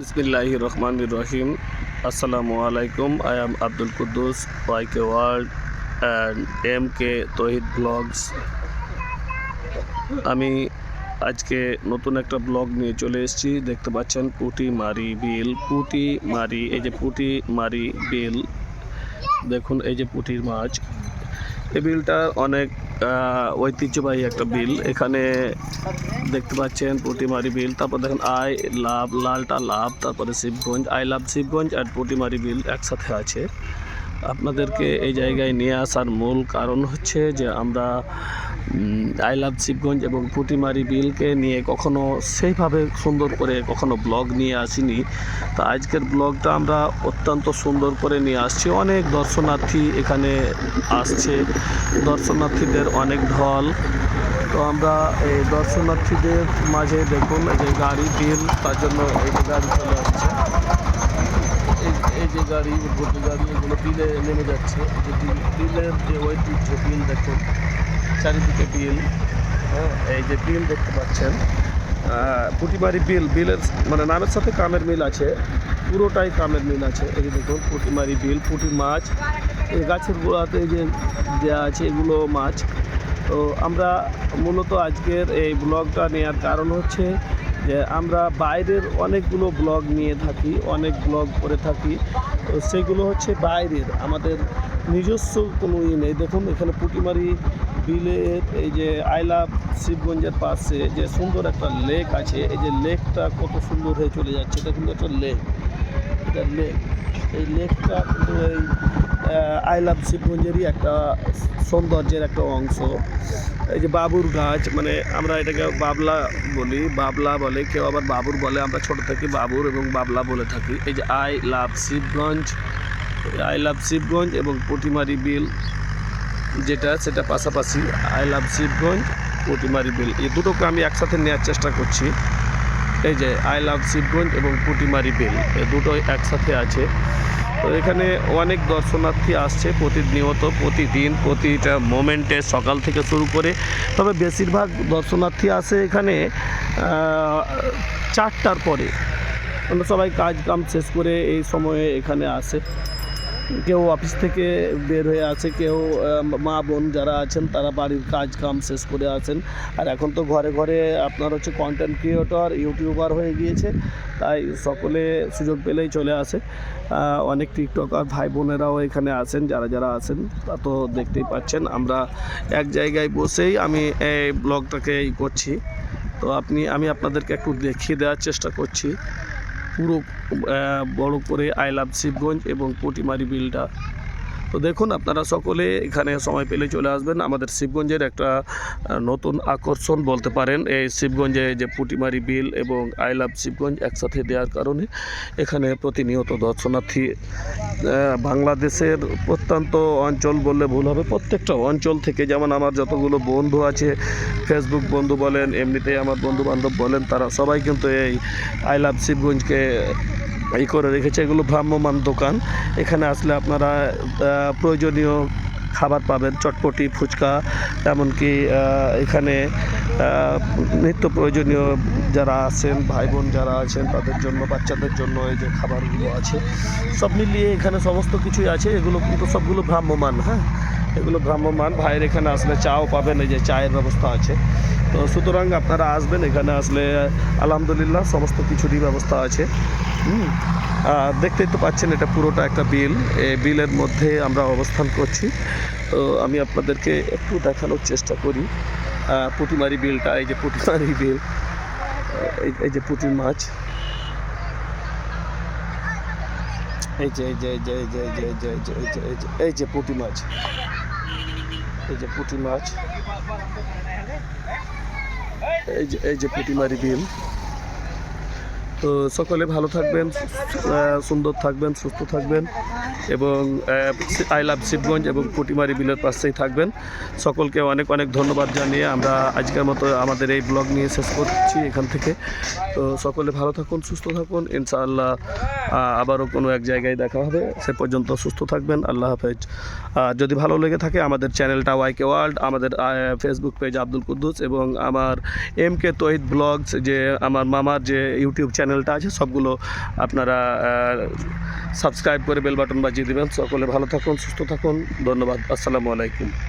বিসমিল্লাহ রহমান রহিম। আসসালামু আলাইকুম I am Abdul Quddus Y K world and M K Tahid blogs আমি আজকে নতুন একটা ব্লগ নিয়ে চলে এসেছি। দেখতে পাচ্ছেন পুটি মারি বিল। পুটি মারি, এই যে পুটি মারি বিল। দেখুন, এই যে পুটির মাছ। এই বিলটা অনেক ঐতিহ্যবাহী একটা বিল। এখানে দেখতে পাচ্ছেন পুটিমারি বিল, তারপর দেখেন আই লাভ, লালটা লাভ, তারপরে শিবগঞ্জ, আই লাভ শিবগঞ্জ আর পুটিমারি বিল একসাথে আছে। আপনাদেরকে এই জায়গায় নিয়ে আসার মূল কারণ হচ্ছে যে আমরা আই লাভ শিবগঞ্জ এবং পুটিমারি বিলকে নিয়ে কখনো সেইভাবে সুন্দর করে কখনো ব্লগ নিয়ে আসিনি। তো আজকের ব্লগটা আমরা অত্যন্ত সুন্দর করে নিয়ে আসছি। অনেক দর্শনার্থী এখানে আসছে। দর্শনার্থীদের অনেক ঢল। তো আমরা এই দর্শনার্থীদের মাঝে দেখুন যে গাড়ি, বিল, তার জন্য এই গাড়ি চলে আসছে। এই যে গাড়ি ভর্তি গাড়ি, এগুলো বিলে নেমে যাচ্ছে। যে বিল বিলের যে ঐতিহ্য বিল দেখুন চারিদিকে বিল হ্যাঁ এই যে বিল দেখতে পাচ্ছেন। পুটিমারি বিল বিলের মানে নামের সাথে কামের মিল আছে, পুরোটাই কামের মিল আছে। এই যে দেখুন পুটিমারি বিল পুটি মাছ, এই গাছের গোড়াতে যে দেওয়া আছে, এগুলো মাছ। তো আমরা মূলত আজকের এই ব্লগটা নেওয়ার কারণ হচ্ছে যে আমরা বাইরের অনেকগুলো ব্লগ নিয়ে থাকি, অনেক ব্লগ করে থাকি। তো সেগুলো হচ্ছে বাইরের, আমাদের নিজস্ব কোনো ই নেই। দেখুন, এখানে পুটিমারি বিলের এই যে আইলা শিবগঞ্জের পাশে যে সুন্দর একটা লেক আছে। এই যে লেকটা কত সুন্দর হয়ে চলে যাচ্ছে। এটা কিন্তু একটা লেক, এটা লেক। এই লেকটা কিন্তু এই আই লাভ শিবগঞ্জেরই একটা সৌন্দর্যের একটা অংশ। এই যে বাবুর গাছ মানে আমরা এটাকে বাবলা বলি, বাবলা বলে, কেউ আবার বাবুর বলে, আমরা ছোট থেকে বাবুর এবং বাবলা বলে থাকি। এই যে I love Shibganj, I love Shibganj এবং পুটিমারি বিল যেটা, সেটা পাশাপাশি আই লাভ শিবগঞ্জ পুটিমারি বিল। এই দুটোকে আমি একসাথে নেওয়ার চেষ্টা করছি। এই যে আই লাভ শিবগঞ্জ এবং পুটিমারি বিল এই দুটো একসাথে আছে। তো এখানে অনেক দর্শনার্থী আসছে, প্রতিনিয়ত, প্রতিদিন, প্রতিটা মোমেন্টে সকাল থেকে শুরু করে। তবে বেশিরভাগ দর্শনার্থী আসে এখানে চারটার পরে। আমরা সবাই কাজ কাম শেষ করে এই সময়ে এখানে আসে। কেউ অফিস থেকে বের হয়ে আছে, কেউ মা বোন যারা আছেন তারা বাড়ির কাজ কাম শেষ করে আছেন। আর এখন তো ঘরে ঘরে আপনার হচ্ছে কন্টেন্ট ক্রিয়েটর ইউটিউবার হয়ে গিয়েছে, তাই সকলে সুযোগ পেলেই চলে আসে। অনেক টিকটকার ভাই বোনেরাও এখানে আছেন, যারা যারা আছেন তা তো দেখতেই পাচ্ছেন। আমরা এক জায়গায় বসেই আমি এই ব্লগটাকে এই করছি। তো আপনি, আমি আপনাদেরকে একটু দেখিয়ে দেওয়ার চেষ্টা করছি। পুরো বড় করে আই লাভ শিবগঞ্জ এবং পুটিমারি বিলটা। তো দেখুন, আপনারা সকলে এখানে সময় পেলে চলে আসবেন। আমাদের শিবগঞ্জের একটা নতুন আকর্ষণ বলতে পারেন। এই শিবগঞ্জে যে পুটিমারি বিল এবং আই লাভ শিবগঞ্জ একসাথে দেওয়ার কারণে এখানে প্রতিনিয়ত দর্শনার্থী বাংলাদেশের প্রত্যন্ত অঞ্চল বললে ভুল হবে। প্রত্যেকটা অঞ্চল থেকে যেমন আমার যতগুলো বন্ধু আছে ফেসবুক বন্ধু বলেন, এমনিতেই আমার বন্ধু বান্ধব বলেন, তারা সবাই কিন্তু এই আই লাভ শিবগঞ্জকে এই করে রেখেছে, এগুলো ভ্রাম্যমান দোকান। এখানে আসলে আপনারা প্রয়োজনীয় খাবার পাবেন, চটপটি, ফুচকা, এমনকি এখানে নিত্য প্রয়োজনীয় যারা আছেন ভাই বোন যারা আছেন, তাদের জন্য, বাচ্চাদের জন্য এই যে খাবারগুলো আছে, সব মিলিয়ে এখানে সমস্ত কিছুই আছে, এগুলো কিন্তু সবগুলো ভ্রাম্যমান হ্যাঁ? এগুলো ভ্রাম্যমান ভাইয়ের এখানে আসলে চাও পাবেন, এই যে চায়ের ব্যবস্থা আছে। তো সুতরাং আপনারা আসবেন, এখানে আসলে আলহামদুলিল্লাহ সমস্ত কিছুরই ব্যবস্থা আছে। দেখতেই তো পাচ্ছেন এটা পুরোটা একটা বিল এই বিলের মধ্যে আমরা অবস্থান করছি তো আমি আপনাদেরকে একটু দেখানোর চেষ্টা করি পুঁটিমারি বিলটা এই যে পুঁটিমারি বিল এই যে পুঁটির মাছ এই যে এই যে এই যে এই যে এই যে এই যে এই যে এই যে এই যে পুঁটি মাছ এই যে পুঁটি মাছ এই যে এই যে পুঁটিমারি বিল তো সকলে ভালো থাকবেন সুন্দর থাকবেন, সুস্থ থাকবেন এবং আই লাভ শিবগঞ্জ এবং পুটিমারি বিলের পাশেই থাকবেন। সকলকে অনেক অনেক ধন্যবাদ জানিয়ে আমরা আজকের মতো আমাদের এই ব্লগ নিয়ে শেষ করছি এখান থেকে। তো সকলে ভালো থাকুন, সুস্থ থাকুন। ইনশাআল্লাহ আবারও কোনো এক জায়গায় দেখা হবে। সে পর্যন্ত সুস্থ থাকবেন। আল্লাহ হাফেজ। আর যদি ভালো লেগে থাকে, আমাদের চ্যানেলটা ওয়াইকে ওয়ার্ল্ড আমাদের ফেসবুক পেজ আব্দুল কুদ্দুস এবং আমার এম কে তহিদ ব্লগস যে আমার মামার যে ইউটিউব চ্যানেল চ্যানেলটা আছে, সবগুলো আপনারা সাবস্ক্রাইব করে বেল বাটন বাজিয়ে দেবেন। সকলে ভালো থাকুন, সুস্থ থাকুন। ধন্যবাদ। আসসালামু আলাইকুম।